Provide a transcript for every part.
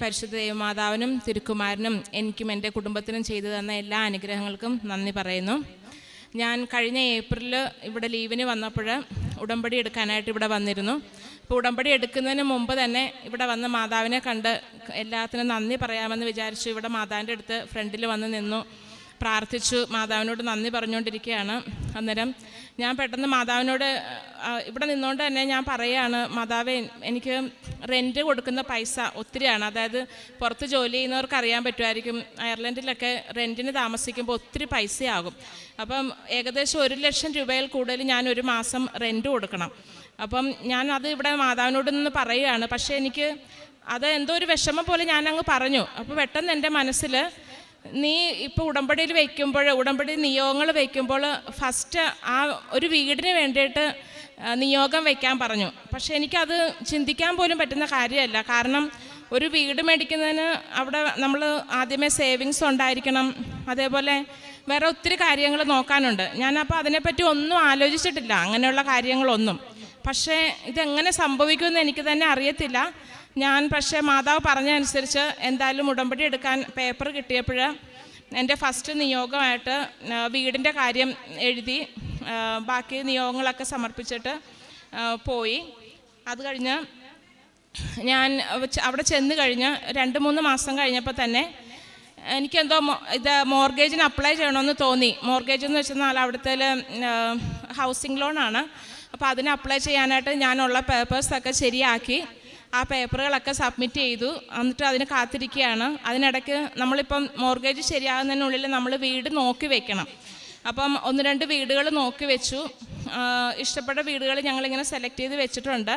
പരിശുദ്ധ ദേവമാതാവിനും തിരുക്കുമാരനും എനിക്കും എന്റെ കുടുംബത്തിനും ചെയ്തു തന്ന എല്ലാ അനുഗ്രഹങ്ങൾക്കും നന്ദി പറയുന്നു. ഞാൻ കഴിഞ്ഞ ഏപ്രിലിൽ ഇവിടെ ലീവിന് വന്നപ്പോൾ ഉടമ്പടി എടുക്കാനായിട്ട് ഇവിടെ വന്നിരുന്നു. അപ്പോൾ ഉടമ്പടി എടുക്കുന്നതിന് മുമ്പ് തന്നെ ഇവിടെ വന്ന മാതാവിനെ കണ്ട് എല്ലാത്തിനും നന്ദി പറയാമെന്ന് വിചാരിച്ചു. ഇവിടെ മാതാവിന്റെ അടുത്ത് ഫ്രണ്ടിൽ വന്ന് നിന്നു. പ്രാർത്ഥിച്ചു. മാതാവിനോട് നന്ദി പറഞ്ഞുകൊണ്ടിരിക്കുകയാണ്. അന്നേരം ഞാൻ പെട്ടെന്ന് മാതാവിനോട് ഇവിടെ നിന്നുകൊണ്ട് തന്നെ ഞാൻ പറയുകയാണ് മാതാവ് എനിക്ക് റെന്റ് കൊടുക്കുന്ന പൈസ ഒത്തിരിയാണ്. അതായത് പുറത്ത് ജോലി ചെയ്യുന്നവർക്ക് അറിയാൻ പറ്റുമായിരിക്കും. അയർലൻഡിലൊക്കെ റെന്റിന് താമസിക്കുമ്പോൾ ഒത്തിരി പൈസയാകും. അപ്പം ഏകദേശം ഒരു ലക്ഷം രൂപയിൽ കൂടുതൽ ഞാൻ ഒരു മാസം റെന്റ് കൊടുക്കണം. അപ്പം ഞാൻ അത് ഇവിടെ മാതാവിനോട് നിന്ന് പറയുകയാണ്. പക്ഷേ എനിക്ക് അത് എന്തോ ഒരു വിഷമം പോലെ ഞാൻ അങ്ങ് പറഞ്ഞു. അപ്പോൾ പെട്ടെന്ന് എന്റെ മനസ്സിൽ നീ ഇപ്പോൾ ഉടമ്പടിയിൽ വയ്ക്കുമ്പോൾ ഉടമ്പടി നിയോഗങ്ങൾ വയ്ക്കുമ്പോൾ ഫസ്റ്റ് ആ ഒരു വീടിന് വേണ്ടിയിട്ട് നിയോഗം വയ്ക്കാൻ പറഞ്ഞു. പക്ഷേ എനിക്കത് ചിന്തിക്കാൻ പോലും പറ്റുന്ന കാര്യമല്ല. കാരണം ഒരു വീട് മേടിക്കുന്നതിന് അവിടെ നമ്മൾ ആദ്യമേ സേവിങ്സ് ഉണ്ടായിരിക്കണം. അതേപോലെ വേറെ ഒത്തിരി കാര്യങ്ങൾ നോക്കാനുണ്ട്. ഞാനപ്പോൾ അതിനെപ്പറ്റി ഒന്നും ആലോചിച്ചിട്ടില്ല. അങ്ങനെയുള്ള കാര്യങ്ങളൊന്നും. പക്ഷേ ഇതെങ്ങനെ സംഭവിക്കുമെന്ന് എനിക്ക് തന്നെ അറിയത്തില്ല. ഞാൻ പക്ഷേ മാതാവ് പറഞ്ഞതനുസരിച്ച് എന്തായാലും ഉടമ്പടി എടുക്കാൻ പേപ്പർ കിട്ടിയപ്പോൾ എന്റെ ഫസ്റ്റ് നിയോഗമായിട്ട് വീടിന്റെ കാര്യം എഴുതി ബാക്കി നിയോഗങ്ങളൊക്കെ സമർപ്പിച്ചിട്ട് പോയി. അത് കഴിഞ്ഞ് ഞാൻ അവിടെ ചെന്ന് കഴിഞ്ഞ് രണ്ട് മൂന്ന് മാസം കഴിഞ്ഞപ്പോൾ തന്നെ എനിക്കെന്തോ ഇത് മോർഗേജിന് അപ്ലൈ ചെയ്യണമെന്ന് തോന്നി. മോർഗേജ് എന്ന് വെച്ചാൽ അവിടുത്തെ ഹൗസിംഗ് ലോണാണ് അപ്പോൾ അതിന് അപ്ലൈ ചെയ്യാനായിട്ട് ഞാനുള്ള പേപ്പേഴ്സൊക്കെ ശരിയാക്കി. ആ പേപ്പറുകളൊക്കെ സബ്മിറ്റ് ചെയ്തു. എന്നിട്ട് അതിന് കാത്തിരിക്കുകയാണ്. അതിനിടയ്ക്ക് നമ്മളിപ്പം മോർഗേജ് ശരിയാകുന്നതിനുള്ളിൽ നമ്മൾ വീട് നോക്കി വെക്കണം. അപ്പം ഒന്ന് രണ്ട് വീടുകൾ നോക്കി വെച്ചു. ഇഷ്ടപ്പെട്ട വീടുകൾ ഞങ്ങളിങ്ങനെ സെലക്ട് ചെയ്ത് വെച്ചിട്ടുണ്ട്.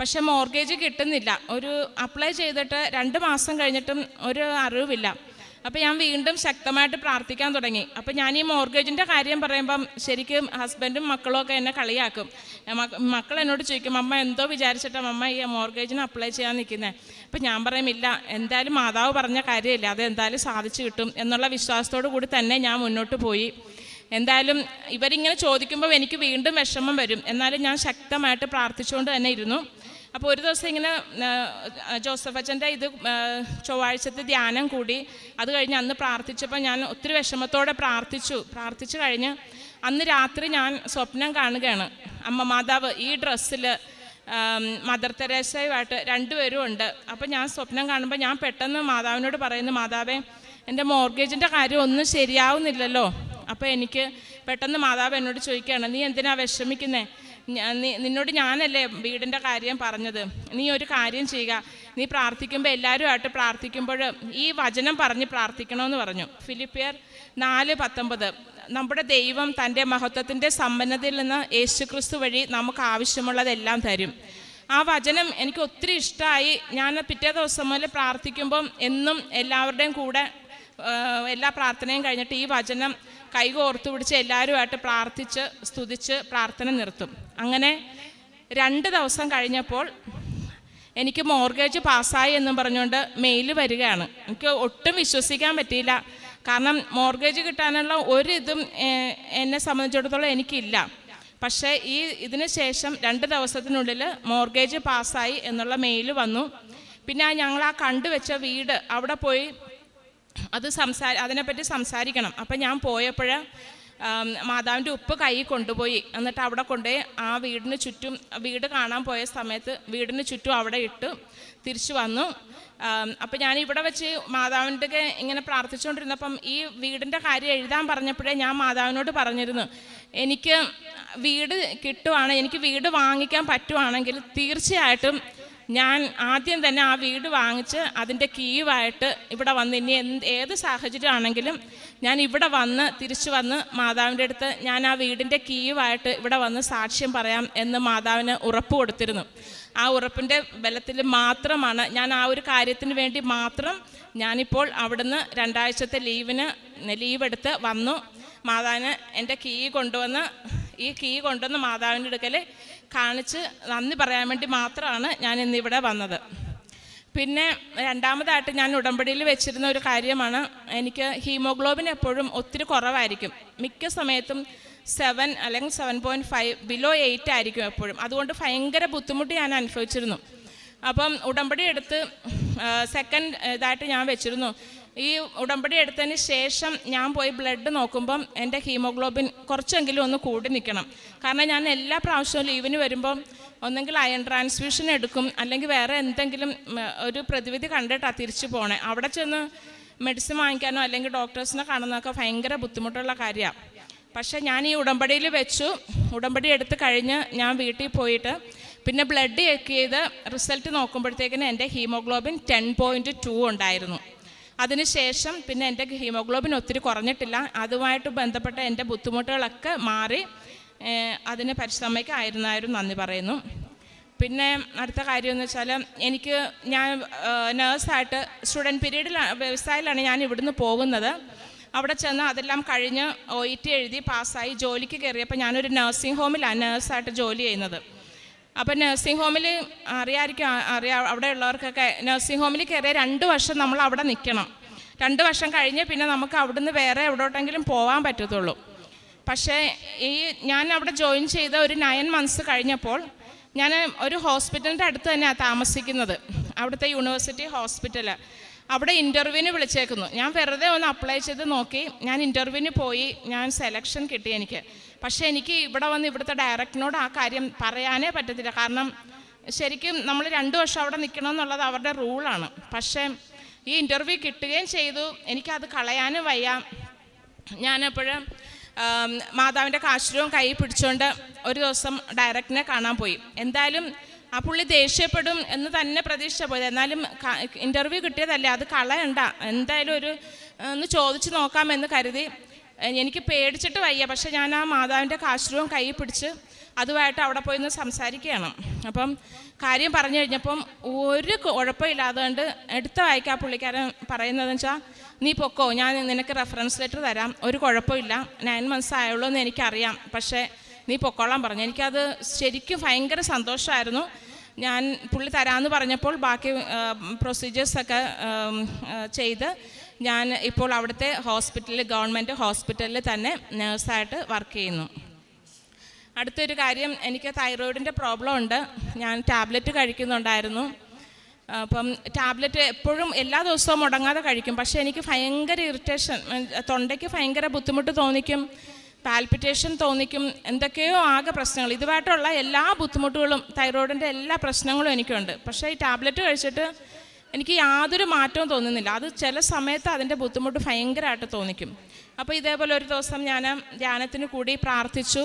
പക്ഷേ മോർഗേജ് കിട്ടുന്നില്ല. ഒരു അപ്ലൈ ചെയ്തിട്ട് രണ്ട് മാസം കഴിഞ്ഞിട്ടും ഒരു അറിവില്ല. അപ്പോൾ ഞാൻ വീണ്ടും ശക്തമായിട്ട് പ്രാർത്ഥിക്കാൻ തുടങ്ങി. അപ്പോൾ ഞാൻ ഈ മോർഗേജിന്റെ കാര്യം പറയുമ്പം ശരിക്കും ഹസ്ബൻഡും മക്കളും ഒക്കെ എന്നെ കളിയാക്കും. മക്കൾ എന്നോട് ചോദിക്കും അമ്മ എന്തോ വിചാരിച്ചിട്ടാണ് അമ്മ ഈ മോർഗേജിന് അപ്ലൈ ചെയ്യാൻ നിൽക്കുന്നത് അപ്പോൾ ഞാൻ പറയും ഇല്ല എന്തായാലും മാതാവ് പറഞ്ഞ കാര്യമില്ല. അത് എന്തായാലും സാധിച്ചു കിട്ടും. എന്നുള്ള വിശ്വാസത്തോടു കൂടി തന്നെ ഞാൻ മുന്നോട്ട് പോയി. എന്തായാലും ഇവരിങ്ങനെ ചോദിക്കുമ്പോൾ എനിക്ക് വീണ്ടും വിഷമം വരും. എന്നാലും ഞാൻ ശക്തമായിട്ട് പ്രാർത്ഥിച്ചുകൊണ്ട് തന്നെ ഇരുന്നു. അപ്പോൾ ഒരു ദിവസം ഇങ്ങനെ ജോസഫ് അച്ഛന്റെ ഇത് ചൊവ്വാഴ്ചത്തെ ധ്യാനം കൂടി അത് കഴിഞ്ഞ് അന്ന് പ്രാർത്ഥിച്ചപ്പോൾ ഞാൻ ഒത്തിരി വിഷമത്തോടെ പ്രാർത്ഥിച്ചു. പ്രാർത്ഥിച്ചു കഴിഞ്ഞ് അന്ന് രാത്രി ഞാൻ സ്വപ്നം കാണുകയാണ്. അമ്മ മാതാവ് ഈ ഡ്രസ്സിൽ മദർ തെരേസയുമായിട്ട് രണ്ടുപേരും ഉണ്ട്. അപ്പം ഞാൻ സ്വപ്നം കാണുമ്പോൾ ഞാൻ പെട്ടെന്ന് മാതാവിനോട് പറയുന്നു മാതാവേ എന്റെ മോർഗേജിന്റെ കാര്യം ഒന്നും ശരിയാവുന്നില്ലല്ലോ. അപ്പോൾ എനിക്ക് പെട്ടെന്ന് മാതാവ് എന്നോട് ചോദിക്കുകയാണ് നീ എന്തിനാ വിഷമിക്കുന്നേ? നിന്നോട് ഞാനല്ലേ വീടിന്റെ കാര്യം പറഞ്ഞത്? നീ ഒരു കാര്യം ചെയ്യുക. നീ പ്രാർത്ഥിക്കുമ്പോൾ എല്ലാവരുമായിട്ട് പ്രാർത്ഥിക്കുമ്പോൾ ഈ വചനം പറഞ്ഞ് പ്രാർത്ഥിക്കണമെന്ന് പറഞ്ഞു. ഫിലിപ്പിയർ നാല് പത്തൊമ്പത്. നമ്മുടെ ദൈവം തന്റെ മഹത്വത്തിന്റെ സമ്പന്നതയിൽ നിന്ന് യേശുക്രിസ്തു വഴി നമുക്ക് ആവശ്യമുള്ളതെല്ലാം തരും. ആ വചനം എനിക്ക് ഒത്തിരി ഇഷ്ടമായി ഞാൻ പിറ്റേ ദിവസം മുതൽ പ്രാർത്ഥിക്കുമ്പം എന്നും എല്ലാവരുടെയും കൂടെ എല്ലാ പ്രാർത്ഥനയും കഴിഞ്ഞിട്ട് ഈ വചനം കൈകോർത്തു പിടിച്ച് എല്ലാവരുമായിട്ട് പ്രാർത്ഥിച്ച് സ്തുതിച്ച് പ്രാർത്ഥന നിർത്തും. അങ്ങനെ രണ്ട് ദിവസം കഴിഞ്ഞപ്പോൾ എനിക്ക് മോർഗേജ് പാസ്സായി എന്നും പറഞ്ഞുകൊണ്ട് മെയിൽ വരികയാണ്. എനിക്ക് ഒട്ടും വിശ്വസിക്കാൻ പറ്റിയില്ല. കാരണം മോർഗേജ് കിട്ടാനുള്ള ഒരു എന്നെ സംബന്ധിച്ചിടത്തോളം എനിക്കില്ല. പക്ഷേ ഈ ഇതിന് ശേഷം രണ്ട് ദിവസത്തിനുള്ളിൽ മോർഗേജ് പാസ്സായി എന്നുള്ള മെയിൽ വന്നു. പിന്നെ ഞങ്ങൾ ആ കണ്ടുവെച്ച വീട് അവിടെ പോയി അത് സംസാ അതിനെപ്പറ്റി സംസാരിക്കണം. അപ്പം ഞാൻ പോയപ്പോൾ മാതാവിന്റെ ഉപ്പ് കൈ കൊണ്ടുപോയി. എന്നിട്ട് അവിടെ കൊണ്ടുപോയി ആ വീടിന് ചുറ്റും വീട് കാണാൻ പോയ സമയത്ത് വീടിന് ചുറ്റും അവിടെ ഇട്ട് തിരിച്ചു വന്നു. അപ്പം ഞാൻ ഇവിടെ വെച്ച് മാതാവിന്റെ ഇങ്ങനെ പ്രാർത്ഥിച്ചുകൊണ്ടിരുന്നപ്പം ഈ വീടിന്റെ കാര്യം എഴുതാൻ പറഞ്ഞപ്പോഴേ ഞാൻ മാതാവിനോട് പറഞ്ഞിരുന്നു എനിക്ക് വീട് കിട്ടുവാണ് എനിക്ക് വീട് വാങ്ങിക്കാൻ പറ്റുവാണെങ്കിൽ തീർച്ചയായിട്ടും ഞാൻ ആദ്യം തന്നെ ആ വീട് വാങ്ങിച്ച് അതിന്റെ കീവായിട്ട് ഇവിടെ വന്ന് ഇനി എന്ത് ഏത് സാഹചര്യമാണെങ്കിലും ഞാൻ ഇവിടെ വന്ന് തിരിച്ചു വന്ന് മാതാവിന്റെ അടുത്ത് ഞാൻ ആ വീടിന്റെ കീവായിട്ട് ഇവിടെ വന്ന് സാക്ഷ്യം പറയാം എന്ന് മാതാവിന് ഉറപ്പ് കൊടുത്തിരുന്നു. ആ ഉറപ്പിന്റെ ബലത്തിൽ മാത്രമാണ് ഞാൻ ആ ഒരു കാര്യത്തിന് വേണ്ടി മാത്രം ഞാനിപ്പോൾ അവിടുന്ന് രണ്ടാഴ്ചത്തെ ലീവിന് ലീവ് എടുത്ത് വന്നു. മാതാവിന് എന്റെ കീ കൊണ്ടുവന്ന് ഈ കീ കൊണ്ടുവന്ന് മാതാവിന്റെ അടുക്കൽ കാണിച്ച് നന്ദി പറയാൻ വേണ്ടി മാത്രമാണ് ഞാൻ ഇന്നിവിടെ വന്നത്. പിന്നെ രണ്ടാമതായിട്ട് ഞാൻ ഉടമ്പടിയിൽ വെച്ചിരുന്ന ഒരു കാര്യമാണ് എനിക്ക് ഹീമോഗ്ലോബിൻ എപ്പോഴും ഒത്തിരി കുറവായിരിക്കും. മിക്ക സമയത്തും സെവൻ അല്ലെങ്കിൽ seven point five below eight ആയിരിക്കും എപ്പോഴും. അതുകൊണ്ട് ഭയങ്കര ബുദ്ധിമുട്ട് ഞാൻ അനുഭവിച്ചിരുന്നു. അപ്പം ഉടമ്പടി എടുത്ത് സെക്കൻഡ് ഇതായിട്ട് ഞാൻ വെച്ചിരുന്നു. ഈ ഉടമ്പടി എടുത്തതിന് ശേഷം ഞാൻ പോയി ബ്ലഡ് നോക്കുമ്പം എന്റെ ഹീമോഗ്ലോബിൻ കുറച്ചെങ്കിലും ഒന്ന് കൂടി നിൽക്കണം. കാരണം ഞാൻ എല്ലാ പ്രാവശ്യവും ലീവിന് വരുമ്പം ഒന്നെങ്കിൽ അയൺ ട്രാൻസ്ഫ്യൂഷൻ എടുക്കും അല്ലെങ്കിൽ വേറെ എന്തെങ്കിലും ഒരു പ്രതിവിധി കണ്ടിട്ടാണ് തിരിച്ചു പോണേ. അവിടെ ചെന്ന് മെഡിസിൻ വാങ്ങിക്കാനോ അല്ലെങ്കിൽ ഡോക്ടേഴ്സിനെ കാണുന്നതൊക്കെ ഭയങ്കര ബുദ്ധിമുട്ടുള്ള കാര്യമാണ് പക്ഷേ ഞാൻ ഈ ഉടമ്പടിയിൽ വെച്ചു. ഉടമ്പടി എടുത്ത് കഴിഞ്ഞ് ഞാൻ വീട്ടിൽ പോയിട്ട് പിന്നെ ബ്ലഡ് ചെക്ക് ചെയ്ത് റിസൾട്ട് നോക്കുമ്പോഴത്തേക്കിന് എന്റെ ഹീമോഗ്ലോബിൻ ടെൻ പോയിന്റ് ടു ഉണ്ടായിരുന്നു. അതിനുശേഷം പിന്നെ എന്റെ ഹീമോഗ്ലോബിൻ ഒത്തിരി കുറഞ്ഞിട്ടില്ല. അതുമായിട്ട് ബന്ധപ്പെട്ട എന്റെ ബുദ്ധിമുട്ടുകളൊക്കെ മാറി അതിന് പരിശ്രമയ്ക്ക് ആയിരുന്നായിരുന്നു നന്ദി പറയുന്നു. പിന്നെ അടുത്ത കാര്യം എന്ന് വെച്ചാൽ എനിക്ക് ഞാൻ നേഴ്സായിട്ട് സ്റ്റുഡന്റ് പീരീഡിൽ വ്യവസായത്തിലാണ് ഞാൻ ഇവിടുന്ന് പോകുന്നത്. അവിടെ ചെന്ന് അതെല്ലാം കഴിഞ്ഞ് ഒ ഇ ടി എഴുതി പാസ്സായി ജോലിക്ക് കയറിയപ്പോൾ ഞാനൊരു നഴ്സിംഗ് ഹോമിലാണ് നേഴ്സായിട്ട് ജോലി ചെയ്യുന്നത്. അപ്പം നഴ്സിംഗ് ഹോമിൽ അറിയാമായിരിക്കും അറിയാ അവിടെ ഉള്ളവർക്കൊക്കെ നഴ്സിംഗ് ഹോമിൽ കയറിയ രണ്ട് വർഷം നമ്മൾ അവിടെ നിൽക്കണം. രണ്ട് വർഷം കഴിഞ്ഞ് പിന്നെ നമുക്ക് അവിടുന്ന് വേറെ എവിടോട്ടെങ്കിലും പോകാൻ പറ്റത്തുള്ളൂ. പക്ഷേ ഈ ഞാൻ അവിടെ ജോയിൻ ചെയ്ത ഒരു നയൻ മന്ത്സ് കഴിഞ്ഞപ്പോൾ ഞാൻ ഒരു ഹോസ്പിറ്റലിന്റെ അടുത്ത് തന്നെയാണ് താമസിക്കുന്നത്. അവിടുത്തെ യൂണിവേഴ്സിറ്റി ഹോസ്പിറ്റൽ അവിടെ ഇന്റർവ്യൂവിന് വിളിച്ചേക്കുന്നു. ഞാൻ വെറുതെ ഒന്ന് അപ്ലൈ ചെയ്ത് നോക്കി. ഞാൻ ഇന്റർവ്യൂവിന് പോയി. ഞാൻ സെലക്ഷൻ കിട്ടി എനിക്ക്. പക്ഷേ എനിക്ക് ഇവിടെ വന്ന് ഇവിടുത്തെ ഡയറക്ടറിനോട് ആ കാര്യം പറയാനേ പറ്റത്തില്ല. കാരണം ശരിക്കും നമ്മൾ രണ്ട് വർഷം അവിടെ നിൽക്കണമെന്നുള്ളത് അവരുടെ റൂളാണ് പക്ഷേ ഈ ഇന്റർവ്യൂ കിട്ടുകയും ചെയ്തു. എനിക്കത് കളയാനും വയ്യ. ഞാനപ്പോഴും മാതാവിന്റെ കാശ്രവും കൈ പിടിച്ചുകൊണ്ട് ഒരു ദിവസം ഡയറക്ടറിനെ കാണാൻ പോയി. എന്തായാലും ആ പുള്ളി ദേഷ്യപ്പെടും എന്ന് തന്നെ പ്രതീക്ഷിച്ച പോയത്. എന്നാലും ഇന്റർവ്യൂ കിട്ടിയതല്ലേ? അത് കളയണ്ട. എന്തായാലും ഒരു ഒന്ന് ചോദിച്ചു നോക്കാമെന്ന് കരുതി. എനിക്ക് പേടിച്ചിട്ട് വയ്യ. പക്ഷെ ഞാൻ ആ മാതാവിന്റെ കാശുരവും കൈ പിടിച്ച് അതുമായിട്ട് അവിടെ പോയി ഒന്ന് സംസാരിക്കുകയാണ്. അപ്പം കാര്യം പറഞ്ഞു കഴിഞ്ഞപ്പം ഒരു കുഴപ്പമില്ലാതെ എടുത്ത വായിക്കാൻ പുള്ളിക്കാരൻ പറയുന്നതെന്ന് വെച്ചാൽ നീ പൊക്കോ ഞാൻ നിനക്ക് റെഫറൻസ് ലെറ്റർ തരാം. ഒരു കുഴപ്പമില്ല. നയൻ മന്ത്സ് ആയുള്ളൂ എന്ന് എനിക്കറിയാം. പക്ഷേ നീ പൊക്കോളാൻ പറഞ്ഞു. എനിക്കത് ശരിക്കും ഭയങ്കര സന്തോഷമായിരുന്നു ഞാൻ പുള്ളി തരാമെന്ന് പറഞ്ഞപ്പോൾ ബാക്കി പ്രൊസീജിയേഴ്സൊക്കെ ചെയ്ത് ഞാൻ ഇപ്പോൾ അവിടുത്തെ ഹോസ്പിറ്റലിൽ ഗവൺമെന്റ് ഹോസ്പിറ്റലിൽ തന്നെ നേഴ്സായിട്ട് വർക്ക് ചെയ്യുന്നു. അടുത്തൊരു കാര്യം എനിക്ക് തൈറോയിഡിന്റെ പ്രോബ്ലം ഉണ്ട്. ഞാൻ ടാബ്ലറ്റ് കഴിക്കുന്നുണ്ടായിരുന്നു. അപ്പം ടാബ്ലറ്റ് എപ്പോഴും എല്ലാ ദിവസവും മുടങ്ങാതെ കഴിക്കും. പക്ഷേ എനിക്ക് ഭയങ്കര ഇറിറ്റേഷൻ തൊണ്ടയ്ക്ക് ഭയങ്കര ബുദ്ധിമുട്ട് തോന്നിക്കും പാൽപിറ്റേഷൻ തോന്നിക്കും എന്തൊക്കെയോ ആകെ പ്രശ്നങ്ങൾ. ഇതുമായിട്ടുള്ള എല്ലാ ബുദ്ധിമുട്ടുകളും തൈറോയിഡിന്റെ എല്ലാ പ്രശ്നങ്ങളും എനിക്കുണ്ട്. പക്ഷേ ഈ ടാബ്ലറ്റ് കഴിച്ചിട്ട് എനിക്ക് യാതൊരു മാറ്റവും തോന്നുന്നില്ല. അത് ചില സമയത്ത് അതിന്റെ ബുദ്ധിമുട്ട് ഭയങ്കരമായിട്ട് തോന്നിക്കും. അപ്പോൾ ഇതേപോലെ ഒരു ദിവസം ഞാൻ ധ്യാനത്തിന് കൂടി പ്രാർത്ഥിച്ചു.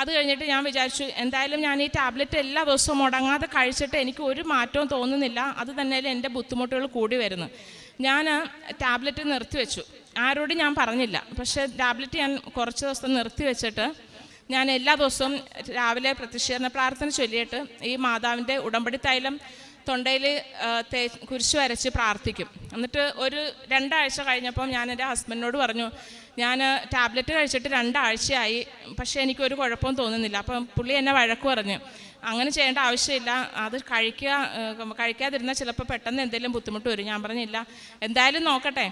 അത് കഴിഞ്ഞിട്ട് ഞാൻ വിചാരിച്ചു എന്തായാലും ഞാൻ ഈ ടാബ്ലറ്റ് എല്ലാ ദിവസവും മുടങ്ങാതെ കഴിച്ചിട്ട് എനിക്ക് ഒരു മാറ്റവും തോന്നുന്നില്ല. അത് തന്നെയല്ലേ എന്റെ ബുദ്ധിമുട്ടുകൾ കൂടി വരുന്നു. ഞാൻ ടാബ്ലറ്റ് നിർത്തിവെച്ചു. ആരോടും ഞാൻ പറഞ്ഞില്ല. പക്ഷേ ടാബ്ലറ്റ് ഞാൻ കുറച്ച് ദിവസം നിർത്തി വെച്ചിട്ട് ഞാൻ എല്ലാ ദിവസവും രാവിലെ പ്രതിഷേധ പ്രാർത്ഥന ചൊല്ലിയിട്ട് ഈ മാതാവിന്റെ ഉടമ്പടി തൈലം തൊണ്ടയിൽ തേ കുരിശ് വരച്ച് പ്രാർത്ഥിക്കും. എന്നിട്ട് ഒരു രണ്ടാഴ്ച കഴിഞ്ഞപ്പം ഞാൻ എന്റെ ഹസ്ബൻഡിനോട് പറഞ്ഞു ഞാൻ ടാബ്ലറ്റ് കഴിച്ചിട്ട് രണ്ടാഴ്ചയായി പക്ഷേ എനിക്കൊരു കുഴപ്പവും തോന്നുന്നില്ല. അപ്പം പുള്ളി എന്നെ വഴക്ക് പറഞ്ഞു. അങ്ങനെ ചെയ്യേണ്ട ആവശ്യമില്ല. അത് കഴിക്കുക കഴിക്കാതിരുന്നാൽ ചിലപ്പോൾ പെട്ടെന്ന് എന്തെങ്കിലും ബുദ്ധിമുട്ട് വരും. ഞാൻ പറഞ്ഞില്ല എന്തായാലും നോക്കട്ടെ.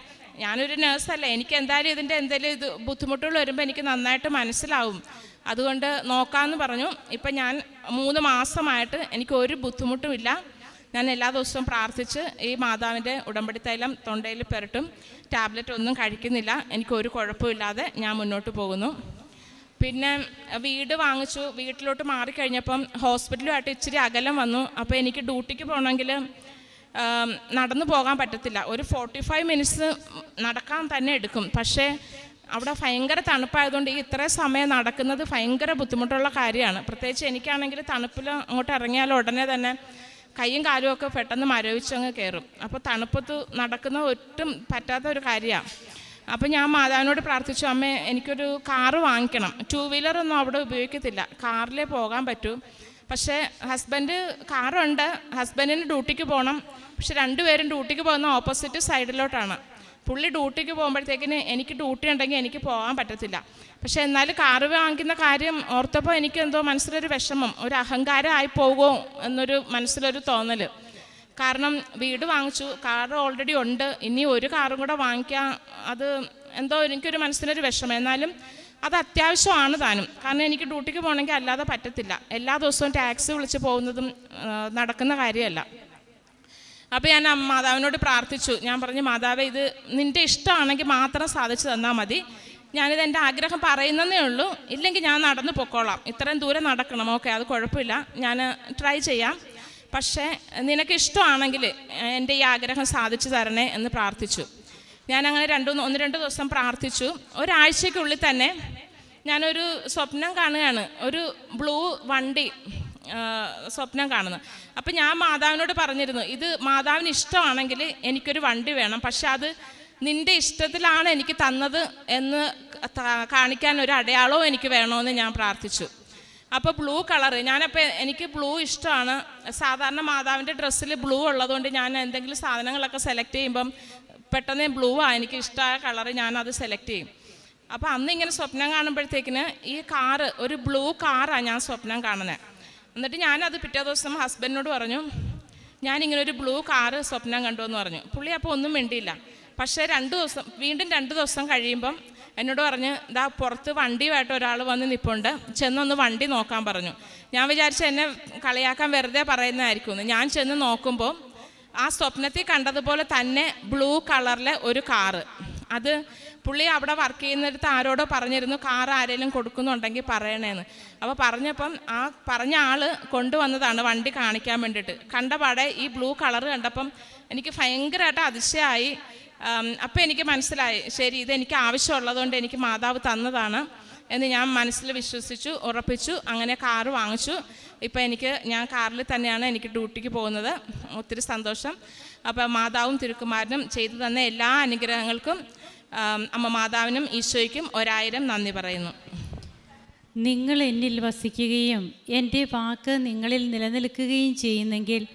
ഞാനൊരു നേഴ്സല്ലേ. എനിക്ക് എന്തായാലും ഇതിന്റെ എന്തെങ്കിലും ഇത് ബുദ്ധിമുട്ടുകൾ വരുമ്പോൾ എനിക്ക് നന്നായിട്ട് മനസ്സിലാവും. അതുകൊണ്ട് നോക്കാമെന്ന് പറഞ്ഞു. ഇപ്പം ഞാൻ മൂന്ന് മാസമായിട്ട് എനിക്ക് ഒരു ബുദ്ധിമുട്ടുമില്ല. ഞാൻ എല്ലാ ദിവസവും പ്രാർത്ഥിച്ച് ഈ മാതാവിന്റെ ഉടമ്പടി തൈലം തൊണ്ടയിൽ പുരട്ടും ടാബ്ലറ്റ് ഒന്നും കഴിക്കുന്നില്ല എനിക്ക് ഒരു കുഴപ്പമില്ലാതെ ഞാൻ മുന്നോട്ട് പോകുന്നു. പിന്നെ വീട് വാങ്ങിച്ചു വീട്ടിലോട്ട് മാറിക്കഴിഞ്ഞപ്പം ഹോസ്പിറ്റലുമായിട്ട് ഇച്ചിരി അകലം വന്നു. അപ്പോൾ എനിക്ക് ഡ്യൂട്ടിക്ക് പോകണമെങ്കിൽ നടന്നു പോകാൻ പറ്റത്തില്ല. ഒരു ഫോർട്ടി ഫൈവ് മിനിറ്റ്സ് നടക്കാൻ തന്നെ എടുക്കും. പക്ഷേ അവിടെ ഭയങ്കര തണുപ്പായതുകൊണ്ട് ഈ ഇത്രയും സമയം നടക്കുന്നത് ഭയങ്കര ബുദ്ധിമുട്ടുള്ള കാര്യമാണ്. പ്രത്യേകിച്ച് എനിക്കാണെങ്കിൽ തണുപ്പിൽ അങ്ങോട്ട് ഇറങ്ങിയാൽ ഉടനെ തന്നെ കൈയും കാലും ഒക്കെ പെട്ടെന്ന് മരവിച്ചങ്ങ് കയറും അപ്പോൾ തണുപ്പത്ത് നടക്കുന്ന ഒട്ടും പറ്റാത്ത ഒരു കാര്യമാണ് അപ്പോൾ ഞാൻ മാതാവിനോട് പ്രാർത്ഥിച്ചു അമ്മേ എനിക്കൊരു കാറ് വാങ്ങിക്കണം. ടൂ വീലറൊന്നും അവിടെ ഉപയോഗിക്കത്തില്ല. കാറിലേ പോകാൻ പറ്റൂ. പക്ഷേ ഹസ്ബൻഡ് കാറുണ്ട്. ഹസ്ബൻഡിന് ഡ്യൂട്ടിക്ക് പോകണം പക്ഷെ രണ്ടുപേരും ഡ്യൂട്ടിക്ക് പോകുന്ന ഓപ്പോസിറ്റ് സൈഡിലോട്ടാണ് പുള്ളി ഡ്യൂട്ടിക്ക് പോകുമ്പോഴത്തേക്കിന് എനിക്ക് ഡ്യൂട്ടി ഉണ്ടെങ്കിൽ എനിക്ക് പോകാൻ പറ്റത്തില്ല. പക്ഷെ എന്നാലും കാറ് വാങ്ങിക്കുന്ന കാര്യം ഓർത്തപ്പോൾ എനിക്ക് എന്തോ മനസ്സിലൊരു വിഷമം ഒരു അഹങ്കാരമായി പോകുമോ എന്നൊരു മനസ്സിലൊരു തോന്നൽ. കാരണം വീട് വാങ്ങിച്ചു കാർ ഓൾറെഡി ഉണ്ട് ഇനി ഒരു കാറും കൂടെ വാങ്ങിക്കാം അത് എന്തോ എനിക്കൊരു മനസ്സിനൊരു വിഷമം. എന്നാലും അത് അത്യാവശ്യമാണ് താനും. കാരണം എനിക്ക് ഡ്യൂട്ടിക്ക് പോകണമെങ്കിൽ അല്ലാതെ പറ്റത്തില്ല. എല്ലാ ദിവസവും ടാക്സി വിളിച്ച് പോകുന്നതും നടക്കുന്ന കാര്യമല്ല. അപ്പോൾ ഞാൻ മാതാവിനോട് പ്രാർത്ഥിച്ചു. ഞാൻ പറഞ്ഞു മാതാവേ ഇത് നിന്റെ ഇഷ്ടമാണെങ്കിൽ മാത്രം സാധിച്ചു തന്നാൽ മതി. ഞാനിത് എന്റെ ആഗ്രഹം പറയുന്നതേ ഉള്ളൂ. ഇല്ലെങ്കിൽ ഞാൻ നടന്നു പൊക്കോളാം. ഇത്രയും ദൂരം നടക്കണം. ഓക്കെ അത് കുഴപ്പമില്ല. ഞാൻ ട്രൈ ചെയ്യാം. പക്ഷേ നിനക്ക് ഇഷ്ടമാണെങ്കിൽ എന്റെ ഈ ആഗ്രഹം സാധിച്ചു തരണേ എന്ന് പ്രാർത്ഥിച്ചു. ഞാൻ അങ്ങനെ രണ്ട് ഒന്ന് രണ്ട് ദിവസം പ്രാർത്ഥിച്ചു. ഒരാഴ്ചയ്ക്കുള്ളിൽ തന്നെ ഞാനൊരു സ്വപ്നം കാണുകയാണ്. ഒരു ബ്ലൂ വണ്ടി സ്വപ്നം കാണുന്നത്. അപ്പം ഞാൻ മാതാവിനോട് പറഞ്ഞിരുന്നു ഇത് മാതാവിന് ഇഷ്ടമാണെങ്കിൽ എനിക്കൊരു വണ്ടി വേണം. പക്ഷെ അത് നിന്റെ ഇഷ്ടത്തിലാണ് എനിക്ക് തന്നത് എന്ന് കാണിക്കാൻ ഒരു അടയാളവും എനിക്ക് വേണമെന്ന് ഞാൻ പ്രാർത്ഥിച്ചു. അപ്പോൾ ബ്ലൂ കളറ് ഞാനപ്പോൾ എനിക്ക് ബ്ലൂ ഇഷ്ടമാണ്. സാധാരണ മാതാവിന്റെ ഡ്രസ്സിൽ ബ്ലൂ ഉള്ളതുകൊണ്ട് ഞാൻ എന്തെങ്കിലും സാധനങ്ങളൊക്കെ സെലക്ട് ചെയ്യുമ്പം പെട്ടെന്ന് ബ്ലൂ ആ എനിക്ക് ഇഷ്ടമായ കളറ് ഞാനത് സെലക്ട് ചെയ്യും. അപ്പോൾ അന്ന് ഇങ്ങനെ സ്വപ്നം കാണുമ്പോഴത്തേക്കിന് ഈ കാറ് ഒരു ബ്ലൂ കാറാണ് ഞാൻ സ്വപ്നം കാണുന്നത് എന്നിട്ട് ഞാനത് പിറ്റേ ദിവസം ഹസ്ബൻഡിനോട് പറഞ്ഞു ഞാനിങ്ങനെ ഒരു ബ്ലൂ കാറ് സ്വപ്നം കണ്ടു എന്ന് പറഞ്ഞു. പുള്ളി അപ്പോൾ ഒന്നും മിണ്ടിയില്ല. പക്ഷേ രണ്ട് ദിവസം വീണ്ടും രണ്ട് ദിവസം കഴിയുമ്പം എന്നോട് പറഞ്ഞ് ഇതാ പുറത്ത് വണ്ടിയുമായിട്ട് ഒരാൾ വന്ന് നിൽപ്പുണ്ട് ചെന്നൊന്ന് വണ്ടി നോക്കാൻ പറഞ്ഞു. ഞാൻ വിചാരിച്ച എന്നെ കളിയാക്കാൻ വെറുതെ പറയുന്നതായിരിക്കും ഞാൻ ചെന്ന് നോക്കുമ്പോൾ ആ സ്വപ്നത്തിൽ കണ്ടതുപോലെ തന്നെ ബ്ലൂ കളറിലെ ഒരു കാറ്. അത് പുള്ളി അവിടെ വർക്ക് ചെയ്യുന്നിടത്ത് ആരോടോ പറഞ്ഞിരുന്നു കാർ ആരെങ്കിലും കൊടുക്കുന്നുണ്ടെങ്കിൽ പറയണേന്ന്. അപ്പോൾ പറഞ്ഞപ്പം ആ പറഞ്ഞ ആൾ കൊണ്ടുവന്നതാണ് വണ്ടി കാണിക്കാൻ വേണ്ടിയിട്ട്. കണ്ട പാടെ ഈ ബ്ലൂ കളർ കണ്ടപ്പം എനിക്ക് ഭയങ്കരമായിട്ട് അതിശയമായി അപ്പോൾ എനിക്ക് മനസ്സിലായി ശരി ഇതെനിക്ക് ആവശ്യമുള്ളതുകൊണ്ട് എനിക്ക് മാതാവ് തന്നതാണ് എന്ന് ഞാൻ മനസ്സിൽ വിശ്വസിച്ചു ഉറപ്പിച്ചു അങ്ങനെ കാറ് വാങ്ങിച്ചു. ഇപ്പോൾ എനിക്ക് ഞാൻ കാറിൽ തന്നെയാണ് എനിക്ക് ഡ്യൂട്ടിക്ക് പോകുന്നത്. ഒത്തിരി സന്തോഷം. അപ്പോൾ മാതാവും തിരുക്കുമാരനും ചെയ്തു തന്ന എല്ലാ അനുഗ്രഹങ്ങൾക്കും അമ്മ മാതാവിനും ഈശോയ്ക്കും ഒരായിരം നന്ദി പറയുന്നു. നിങ്ങൾ എന്നിൽ വസിക്കുകയും എന്റെ വാക്ക് നിങ്ങളിൽ നിലനിൽക്കുകയും ചെയ്യുന്നെങ്കിൽ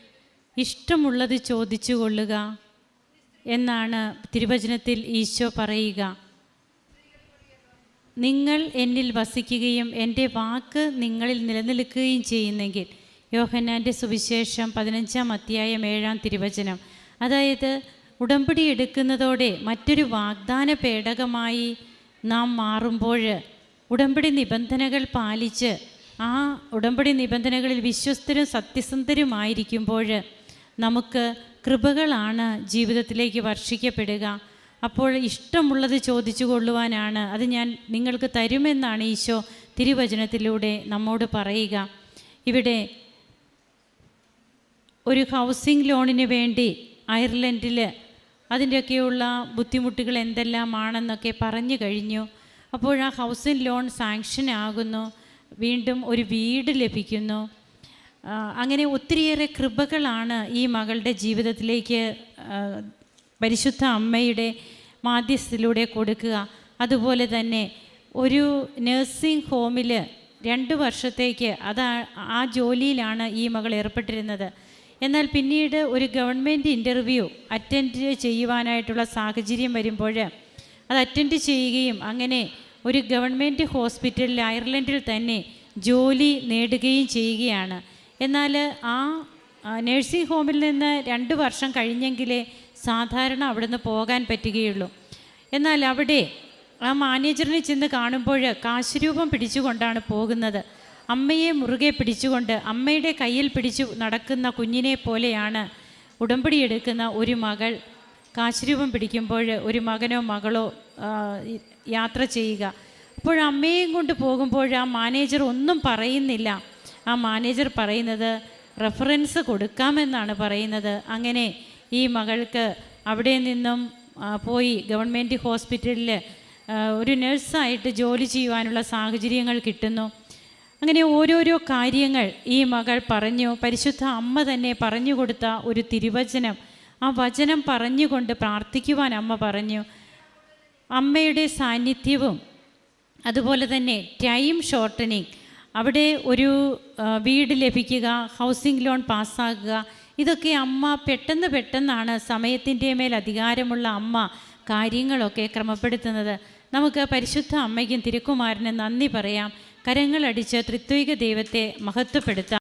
ഇഷ്ടമുള്ളത് ചോദിച്ചു കൊള്ളുക എന്നാണ് തിരുവചനത്തിൽ ഈശോ പറയുക. നിങ്ങൾ എന്നിൽ വസിക്കുകയും എന്റെ വാക്ക് നിങ്ങളിൽ നിലനിൽക്കുകയും ചെയ്യുന്നെങ്കിൽ യോഹന്നാന്റെ സുവിശേഷം പതിനഞ്ചാം അധ്യായം ഏഴാം തിരുവചനം. അതായത് ഉടമ്പടി എടുക്കുന്നതോടെ മറ്റൊരു വാഗ്ദാന പേടകമായി നാം മാറുമ്പോൾ ഉടമ്പടി നിബന്ധനകൾ പാലിച്ച് ആ ഉടമ്പടി നിബന്ധനകളിൽ വിശ്വസ്തരും സത്യസന്ധരുമായിരിക്കുമ്പോൾ നമുക്ക് കൃപകളാണ് ജീവിതത്തിലേക്ക് വർഷിക്കപ്പെടുക. അപ്പോൾ ഇഷ്ടമുള്ളത് ചോദിച്ചു കൊള്ളുവാനാണ്. അത് ഞാൻ നിങ്ങൾക്ക് തരുമെന്നാണ് ഈശോ തിരുവചനത്തിലൂടെ നമ്മോട് പറയുക. ഇവിടെ ഒരു ഹൗസിംഗ് ലോണിന് വേണ്ടി അയർലൻഡിൽ അതിന്റെയൊക്കെയുള്ള ബുദ്ധിമുട്ടുകൾ എന്തെല്ലാമാണെന്നൊക്കെ പറഞ്ഞു കഴിഞ്ഞു. അപ്പോൾ ആ ഹൗസിംഗ് ലോൺ സാങ്ഷൻ ആകുന്നു. വീണ്ടും ഒരു വീട് ലഭിക്കുന്നു. അങ്ങനെ ഒത്തിരിയേറെ കൃപകളാണ് ഈ മകളുടെ ജീവിതത്തിലേക്ക് പരിശുദ്ധ അമ്മയുടെ മാധ്യസ്ഥത്തിലൂടെ കൊടുക്കുക. അതുപോലെ തന്നെ ഒരു നഴ്സിംഗ് ഹോമിൽ രണ്ട് വർഷത്തേക്ക് അത് ആ- ജോലിയിലാണ് ഈ മകൾ ഏർപ്പെട്ടിരുന്നത്. എന്നാൽ പിന്നീട് ഒരു ഗവൺമെന്റ് ഇന്റർവ്യൂ അറ്റൻഡ് ചെയ്യുവാനായിട്ടുള്ള സാഹചര്യം വരുമ്പോൾ അത് അറ്റൻഡ് ചെയ്യുകയും അങ്ങനെ ഒരു ഗവൺമെന്റ് ഹോസ്പിറ്റലിൽ അയർലൻഡിൽ തന്നെ ജോലി നേടുകയും ചെയ്യുകയാണ്. എന്നാൽ ആ നേഴ്സിംഗ് ഹോമിൽ നിന്ന് രണ്ട് വർഷം കഴിഞ്ഞെങ്കിലേ സാധാരണ അവിടുന്ന് പോകാൻ പറ്റുകയുള്ളൂ. എന്നാൽ അവിടെ ആ മാനേജറിനെ ചെന്ന് കാണുമ്പോൾ കാശുരൂപം പിടിച്ചുകൊണ്ടാണ് പോകുന്നത്. അമ്മയെ മുറുകെ പിടിച്ചുകൊണ്ട് അമ്മയുടെ കയ്യിൽ പിടിച്ചു നടക്കുന്ന കുഞ്ഞിനെ പോലെയാണ് ഉടമ്പടി എടുക്കുന്ന ഒരു മകൾ കാശ്രൂപം പിടിക്കുമ്പോൾ ഒരു മകനോ മകളോ യാത്ര ചെയ്യുക. അപ്പോൾ അമ്മയും കൊണ്ട് പോകുമ്പോൾ ആ മാനേജർ ഒന്നും പറയുന്നില്ല. ആ മാനേജർ പറയുന്നത് റെഫറൻസ് കൊടുക്കാമെന്നാണ് പറയുന്നത്. അങ്ങനെ ഈ മകൾക്ക് അവിടെ നിന്നും പോയി ഗവൺമെന്റ് ഹോസ്പിറ്റലിൽ ഒരു നഴ്സായിട്ട് ജോലി ചെയ്യുവാനുള്ള സാഹചര്യങ്ങൾ കിട്ടുന്നു. അങ്ങനെ ഓരോരോ കാര്യങ്ങൾ ഈ മകൾ പറഞ്ഞു. പരിശുദ്ധ അമ്മ തന്നെ പറഞ്ഞു കൊടുത്ത ഒരു തിരുവചനം. ആ വചനം പറഞ്ഞുകൊണ്ട് പ്രാർത്ഥിക്കുവാൻ അമ്മ പറഞ്ഞു. അമ്മയുടെ സാന്നിധ്യവും അതുപോലെ തന്നെ ടൈം ഷോർട്ടനിങ് അവിടെ ഒരു വീട് ലഭിക്കുക ഹൗസിംഗ് ലോൺ പാസ്സാക്കുക ഇതൊക്കെ അമ്മ പെട്ടെന്ന് പെട്ടെന്നാണ് സമയത്തിന്റെ മേൽ അധികാരമുള്ള അമ്മ കാര്യങ്ങളൊക്കെ ക്രമപ്പെടുത്തുന്നത്. നമുക്ക് പരിശുദ്ധ അമ്മയ്ക്കും തിരുക്കുമാരനും നന്ദി പറയാം. കരങ്ങളടിച്ച് ത്രിത്വിക ദൈവത്തെ മഹത്വപ്പെടുത്താം